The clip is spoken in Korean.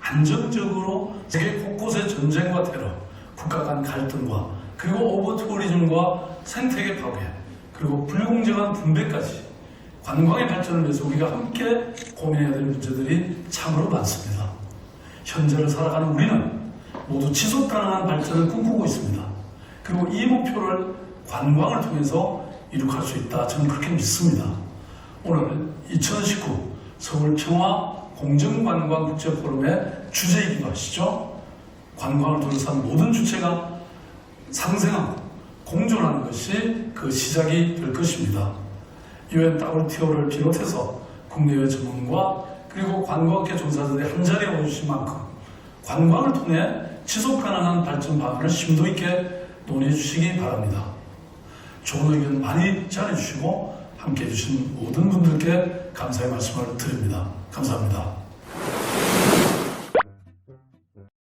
안정적으로 세계 곳곳의 전쟁과 테러, 국가 간 갈등과 그리고 오버 투어리즘과 생태계 파괴, 그리고 불공정한 분배까지 관광의 발전을 위해서 우리가 함께 고민해야 될 문제들이 참으로 많습니다. 현재를 살아가는 우리는 모두 지속 가능한 발전을 꿈꾸고 있습니다. 그리고 이 목표를 관광을 통해서 이룩할 수 있다. 저는 그렇게 믿습니다. 오늘 2019 서울 평화 공정관광 국제포럼의 주제이기도 하시죠. 관광을 둘러싼 모든 주체가 상생하고 공존하는 것이 그 시작이 될 것입니다. 유엔 WTO를 비롯해서 국내외 전문가 그리고 관광계 종사자들이 한자리에 오주신 만큼 관광을 통해 지속 가능한 발전 방안을 심도 있게 논의해 주시기 바랍니다. 좋은 의견 많이 전해주시고 함께 해주신 모든 분들께 감사의 말씀을 드립니다. 감사합니다.